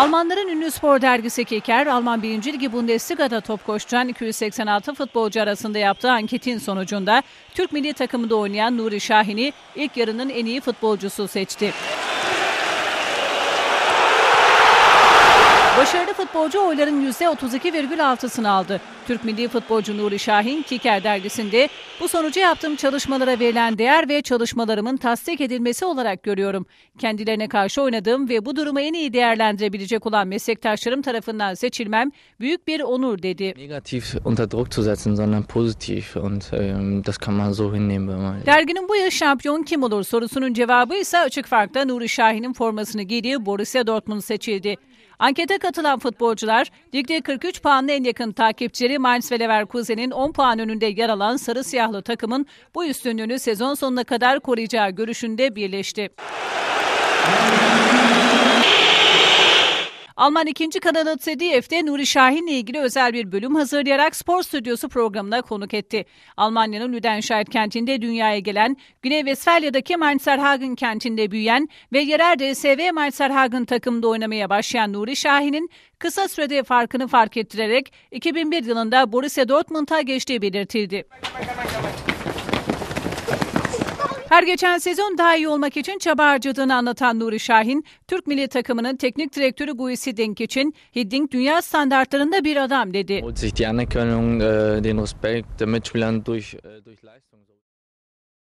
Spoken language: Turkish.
Almanların ünlü spor dergisi Kicker, Alman 1. Ligi Bundesliga'da top koşturan 286 futbolcu arasında yaptığı anketin sonucunda Türk milli takımında oynayan Nuri Şahin'i ilk yarının en iyi futbolcusu seçti. Başarılı futbolcu oyların %32,6'sını aldı. Türk milli futbolcu Nuri Şahin, Kiker dergisinde bu sonucu yaptığım çalışmalara verilen değer ve çalışmalarımın tasdik edilmesi olarak görüyorum. Kendilerine karşı oynadığım ve bu durumu en iyi değerlendirebilecek olan meslektaşlarım tarafından seçilmem büyük bir onur dedi. Negativ unter Druck zu setzen, sondern positiv und ähm, das kann man so hinnehmen. Derginin bu yıl şampiyon kim olur sorusunun cevabı ise açık farkta Nuri Şahin'in formasını giydiği Borussia Dortmund seçildi. Ankete katılan futbolcular, ligde 43 puanlı en yakın takipçileri Mainz ve Leverkusen'in 10 puan önünde yer alan sarı siyahlı takımın bu üstünlüğünü sezon sonuna kadar koruyacağı görüşünde birleşti. Alman ikinci kanalı ZDF'de Nuri Şahin'le ilgili özel bir bölüm hazırlayarak Spor Stüdyosu programına konuk etti. Almanya'nın Lüdenscheid kentinde dünyaya gelen, Güney Vesfalya'daki Mainzerhagen kentinde büyüyen ve yerel DSV Mainzerhagen takımında oynamaya başlayan Nuri Şahin'in kısa sürede farkını fark ettirerek 2001 yılında Borussia Dortmund'a geçtiği belirtildi. Her geçen sezon daha iyi olmak için çaba harcadığını anlatan Nuri Şahin, Türk milli takımının teknik direktörü Guis Hiddink için Hiddink dünya standartlarında bir adam dedi.